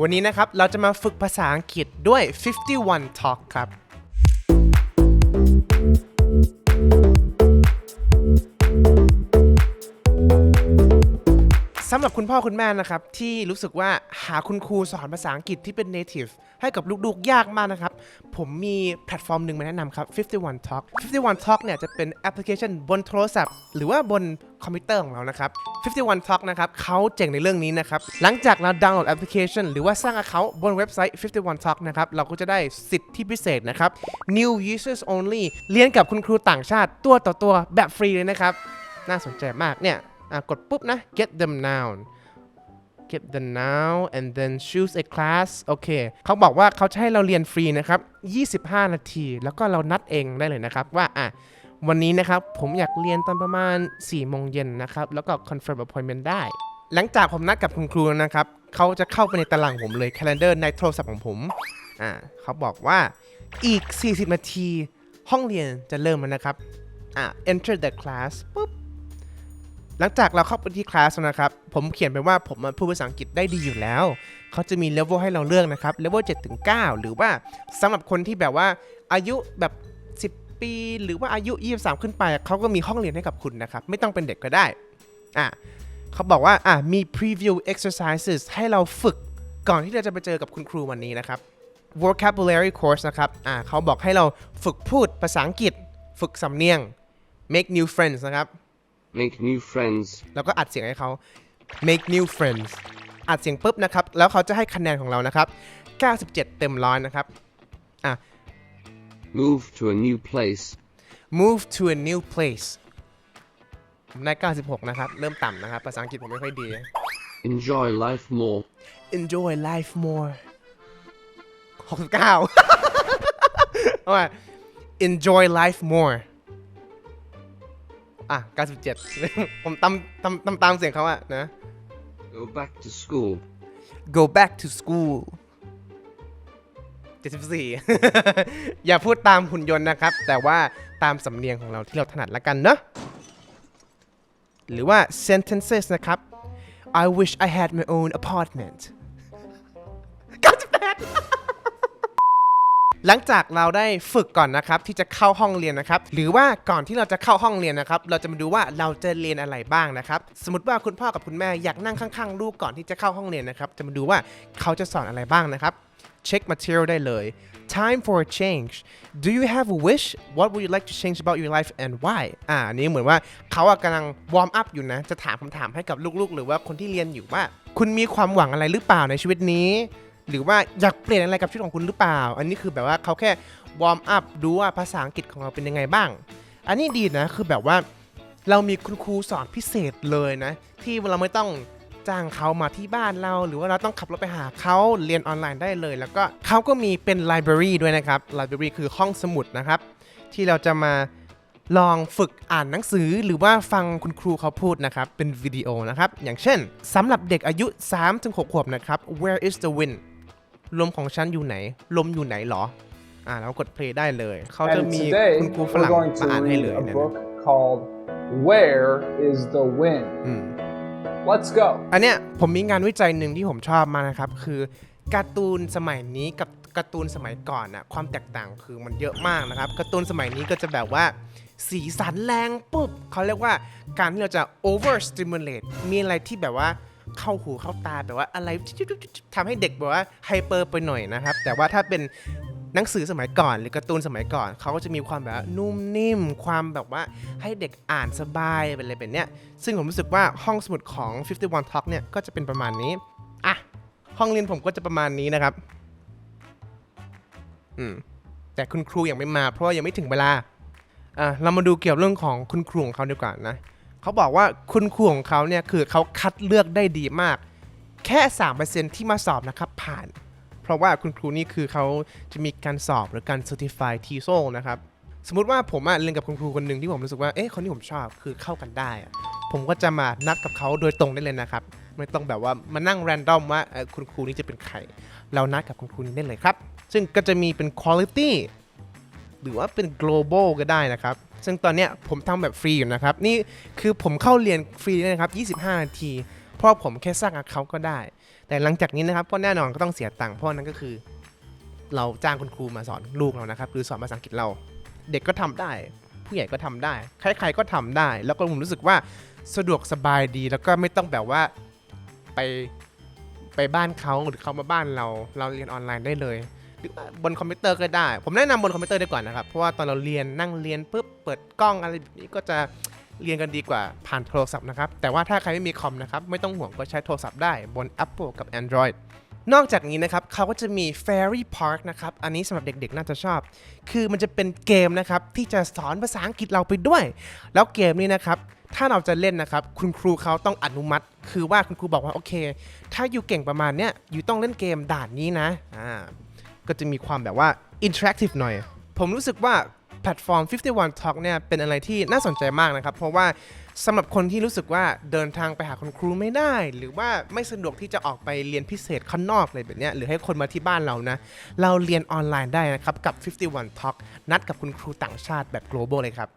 วันนี้นะครับ เราจะมาฝึกภาษาอังกฤษด้วย 51 Talk ครับ สำหรับคุณพ่อคุณแม่นะครับ ที่รู้สึกว่าหาคุณครูสอนภาษาอังกฤษที่เป็น native ให้กับลูกๆยากมากนะครับ ผมมีแพลตฟอร์มหนึ่งมาแนะนำครับ 51 Talk 51 Talk เนี่ยจะเป็นแอปพลิเคชันบนโทรศัพท์ หรือว่าบนคอมพิวเตอร์ของเรานะครับ 51 Talk นะครับเขาเจ๋งในเรื่องนี้นะครับ หลังจากเราดาวน์โหลดแอปพลิเคชัน หรือว่าสร้าง account บนเว็บไซต์ 51 Talk นะครับ เราก็จะได้สิทธิพิเศษนะครับ new users only เรียนกับคุณครูต่างชาติตัวต่อตัวแบบฟรีเลยนะครับ น่าสนใจมากเนี่ย อะกดปุ๊บนะ get them noun get the noun and then choose a class โอเค เขาบอกว่าเขาจะให้เราเรียนฟรีนะครับ 25 นาที แล้วก็เรานัดเองได้เลยนะครับ ว่าอะวันนี้นะครับ ผมอยากเรียนตอนประมาณ 4 โมงเย็นนะครับ แล้วก็ confirm appointment ได้ หลังจากผมนัดกับคุณครูนะครับ เขาจะเข้าไปในตารางผมเลย calendar ในโทรศัพท์ของผม อ่าเขาบอกว่าอีก 40 นาที ห้องเรียนจะเริ่มแล้วนะครับ อ่า enter the class ปุ๊บ หลังจากเราเข้าไปที่คลาสนะครับ ผมเขียนไปว่าผมพูดภาษาอังกฤษได้ดีอยู่แล้ว เขาจะมีเลเวลให้เราเลือกนะครับเลเวล7ถึง9หรือว่าสำหรับคนที่แบบว่าอายุแบบ 10 ปี หรือว่าอายุ 23 ขึ้นไป เขาก็มีห้องเรียนให้กับคุณนะครับ ไม่ต้องเป็นเด็กก็ได้อะเขาบอกว่าอะมี preview exercises ให้เราฝึกก่อนที่เราจะไปเจอกับคุณครูวันนี้นะครับ vocabulary course นะครับอะเขาบอกให้เราฝึกพูดภาษาอังกฤษ ฝึกสำเนียง make new friends นะครับ Make new friends. แล้วก็อัดเสียงให้เขา make new friends อัดเสียงปุ๊บนะครับ แล้วเขาจะให้คะแนนของเรานะครับ 97 เต็มร้อยนะครับ อะ Move to a new place. move to a new place ผมได้ 96 นะครับ เริ่มต่ำนะครับ ภาษาอังกฤษผมไม่ค่อยดี Enjoy life more. enjoy life more 69 เอาใหม่ enjoy life more อะ97 ผมตามตามตามตามเสียงเขาอะนะ Go back to school. go back to school 74 อย่าพูดตามหุ่นยนต์นะครับ แต่ว่าตามสำเนียงของเราที่เราถนัดละกันเนอะหรือว่า sentences นะครับ I wish I had my own apartment 98 หลังจากเราได้ฝึกก่อนนะครับที่จะเข้าห้องเรียนนะครับหรือว่าก่อนที่เราจะเข้าห้องเรียนนะครับเราจะมาดูว่าเราจะเรียนอะไรบ้างนะครับสมมติว่าคุณพ่อกับคุณแม่อยากนั่งข้างๆลูกก่อนที่จะเข้าห้องเรียนนะครับจะมาดูว่าเขาจะสอนอะไรบ้างนะครับเช็ค material ได้เลย time for a change do you have a wish what would you like to change about your life and why อ่าอันนี้เหมือนว่าเขาอะกำลังวอร์มอัพอยู่นะ จะถามคำถามให้กับลูกๆ หรือว่าคนที่เรียนอยู่ว่า คุณมีความหวังอะไรหรือเปล่าในชีวิตนี้ หรือว่าอยากเปลี่ยนอะไรกับชีวิตของคุณหรือเปล่า อันนี้คือแบบว่าเขาแค่วอร์มอัพดูว่าภาษาอังกฤษของเราเป็นยังไงบ้าง อันนี้ดีนะคือแบบว่าเรามีคุณครูสอนพิเศษเลยนะ ที่เราไม่ต้องจ้างเขามาที่บ้านเรา หรือว่าเราต้องขับรถไปหาเขาเรียนออนไลน์ได้เลย แล้วก็เขาก็มีเป็นไลบรารีด้วยนะครับไลบรารีคือห้องสมุดนะครับ ที่เราจะมาลองฝึกอ่านหนังสือหรือว่าฟังคุณครูเขาพูดนะครับ เป็นวิดีโอนะครับ อย่างเช่นสำหรับเด็กอายุ 3-6 ขวบนะครับ Where is the wind ลมของฉันอยู่ไหน ลมอยู่ไหนหรอ อ่าเรากดเพลย์ได้เลย เขาจะ And มี today คุณครูฝ we're รั่ง going มา to อ่านให้ read เลย a นะ book called Where is the Wind? อืม Let's go. อันเนี้ยผมมีงานวิจัยหนึ่งที่ผมชอบมากนะครับ คือการ์ตูนสมัยนี้กับการ์ตูนสมัยก่อนอะความแตกต่างคือมันเยอะมากนะครับการ์ตูนสมัยนี้ก็จะแบบว่าสีสันแรงปุ๊บเขาเรียกว่าการที่เราจะ over stimulate มีอะไรที่แบบว่า เข้าหูเข้าตาแบบว่าอะไรทำให้เด็กแบบว่าไฮเปอร์ไปหน่อยนะครับ แต่ว่าถ้าเป็นหนังสือสมัยก่อน หรือการ์ตูนสมัยก่อนเขาก็จะมีความแบบว่านุ่มนิ่ม ความแบบว่าให้เด็กอ่านสบายเป็นอะไรแบบเนี้ยซึ่งผมรู้สึกว่าห้องสมุดของ 51 Talk เนี่ยก็จะเป็นประมาณนี้อะห้องเรียนผมก็จะประมาณนี้นะครับอืมแต่คุณครูยังไม่มาเพราะยังไม่ถึงเวลาอะเรามาดูเกี่ยวเรื่องของคุณครูของเขาดีกว่านะ เขาบอกว่าคุณครูของเขาเนี่ยคือเขาคัดเลือกได้ดีมาก แค่ 3%ที่มาสอบนะครับผ่าน เพราะว่าคุณครูนี่คือเขาจะมีการสอบหรือการ certify t e s o นะครับสมมติว่าผมอะเรียนกับคุณครูคนหนึ่งที่ผมรู้สึกว่าเอ๊ะคนที่ผมชอบคือเข้ากันได้ ผมก็จะมานัดกับเขาโดยตรงได้เลยนะครับ ไม่ต้องแบบว่ามานั่งแรนดอมว่าคุณครูนี่จะเป็นใคร เรานัดกับคุณครูนี้ได้เลยครับ ซึ่งก็จะมีเป็น quality หรือว่าเป็น global ก็ได้นะครับ ซึ่งตอนเนี้ยผมทำแบบฟรีอยู่นะครับ นี่คือผมเข้าเรียนฟรีเลยนะครับ 25 นาที เพราะผมแค่สร้าง account ก็ได้ แต่หลังจากนี้นะครับก็แน่นอนก็ต้องเสียตังค์เพราะนั่นก็คือ เราจ้างคุณครูมาสอนลูกเรานะครับ หรือสอนภาษาอังกฤษเรา เด็กก็ทำได้ ผู้ใหญ่ก็ทำได้ ใครๆก็ทำได้ แล้วก็ผมรู้สึกว่าสะดวกสบายดีแล้วก็ไม่ต้องแบบว่าไปไปบ้านเขาหรือเขามาบ้านเรา เราเรียนออนไลน์ได้เลย บนคอมพิวเตอร์ก็ได้ ผมแนะนำบนคอมพิวเตอร์ดีกว่านะครับ เพราะว่าตอนเราเรียนนั่งเรียนปุ๊บเปิดกล้องอะไรแบบนี้ก็จะเรียนกันดีกว่าผ่านโทรศัพท์นะครับ แต่ว่าถ้าใครไม่มีคอมนะครับ ไม่ต้องห่วงก็ใช้โทรศัพท์ได้บน Apple กับ Android นอกจากนี้นะครับเขาก็จะมี Fairy Park นะครับ อันนี้สำหรับเด็กๆ น่าจะชอบ คือมันจะเป็นเกมนะครับ ที่จะสอนภาษาอังกฤษเราไปด้วย แล้วเกมนี้นะครับ ถ้าเราจะเล่นนะครับ คุณครูเขาต้องอนุมัติ คือว่าคุณครูบอกว่า โอเค ถ้าอยู่เก่งประมาณเนี้ยอยู่ต้องเล่นเกมด่านนี้นะอ่า ก็จะมีความแบบว่าอินเทอร์แอคทีฟหน่อย ผมรู้สึกว่าแพลตฟอร์ม 51 Talk เนี่ยเป็นอะไรที่น่าสนใจมากนะครับ เพราะว่าสำหรับคนที่รู้สึกว่าเดินทางไปหาคุณครูไม่ได้ หรือว่าไม่สะดวกที่จะออกไปเรียนพิเศษข้างนอกอะไรแบบนี้หรือให้คนมาที่บ้านเรานะ เราเรียนออนไลน์ได้นะครับ กับ 51 Talk นัดกับคุณครูต่างชาติแบบ global เลยครับ